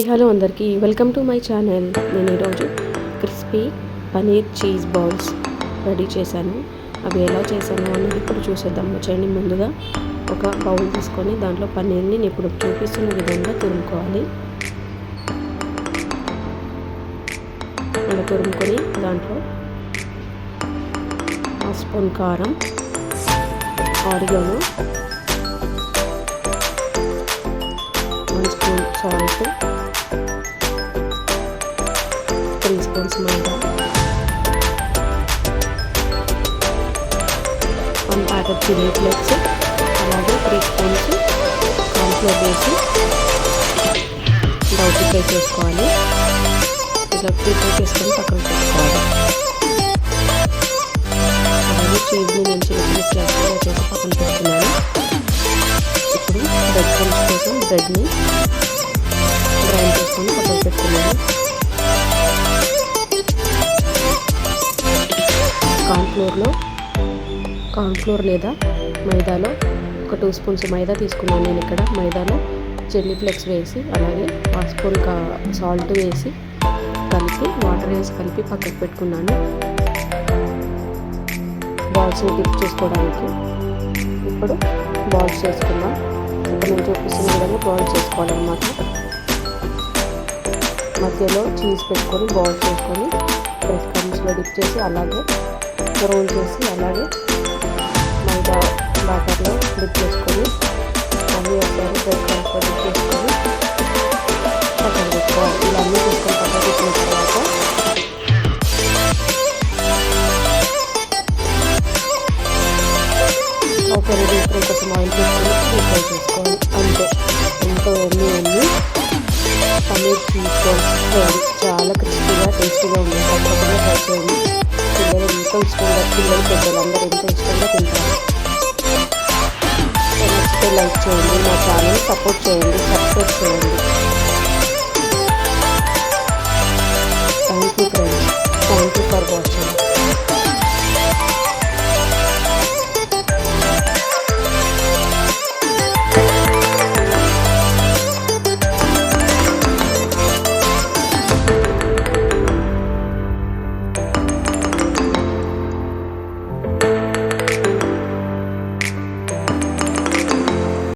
Hi hello అందరికీ. Welcome to my channel. నేను ఈరోజు crispy paneer cheese balls ready చేశాను. అవి ఎలా చేశాను అనేది ఇప్పుడు చూసేద్దాం. వచ్చేయండి ముందుగా ఒక బౌల్ తీసుకొని దాంట్లో పన్నీర్ని నేను ఇప్పుడు చూపిస్తున్న విధంగా తురుముకోవాలి. అలా తురుముకొని దాంట్లో హాఫ్ స్పూన్ కారం oregano one spoon salt three spoons maida one packet chilli flakes అలాగే త్రీ స్పూన్స్ కార్న్ఫ్లోర్ వేసి డౌట్ ఫ్రై చేసుకోవాలి. ఇలా ఫ్రై చేసుకొని పక్కన పెట్టుకోవాలి అలాగే చీజ్ని నేను చిన్న చిన్న చేసి పక్కన పెట్టుకున్నాను. ఇప్పుడు బ్రెడ్ క్రమ్స్ కోసం బ్రెడ్ని గ్రైండ్ చేసుకొని పక్కన పెట్టుకున్నాను. కార్న్ఫ్లోర్లో కార్న్ఫ్లోర్ లేదా మైదాలో ఒక టూ స్పూన్స్ మైదా తీసుకున్నాను నేను ఇక్కడ. మైదాలో చిల్లీ ఫ్లెక్స్ వేసి అలాగే హాఫ్ స్పూన్ కా సాల్ట్ వేసి కలిపి వాటర్ వేసి కలిపి పక్కకు పెట్టుకున్నాను. బాల్స్ని డిప్ చేసుకోవడానికి. ఇప్పుడు బాల్స్ చేసుకుందాం. ఇప్పుడు నేను చూపిస్తున్న విధంగా బాల్స్ చేసుకోవాలన్నమాట. మధ్యలో చీజ్ పెట్టుకొని బాల్స్ చేసుకొని బ్రెడ్ క్రమ్స్లో డిప్ చేసి అలాగే రోల్ చేసి అలాగే మైదా బాటర్లో డిప్ చేసుకొని అవి ఒకసారి బ్రెడ్ క్రమ్స్లో డిప్ చేసుకొని పక్కన పెట్టుకోవాలి ఇలా అన్నీ తీసుకొని పక్కన పెట్టిన తర్వాత ఒక రెడీ ఇప్పుడు కొంచెం ఆయిల్ తీసుకొని ఫ్రై చేసుకోవాలి. అంతే. ఎంతో ఎన్ని ఎన్ని పన్నీర్ చీజ్ చాలా క్రిస్పీగా టేస్టీగా ఉంది తప్పకుండా ట్రై చేయండి. ఎంతో ఇష్టంగా పిల్లలు పెద్దలందరూ ఎంతో ఇష్టంగా తింటారు. నచ్చితే లైక్ చేయండి మా ఛానల్ సపోర్ట్ చేయండి సబ్స్క్రైబ్ చేయండి.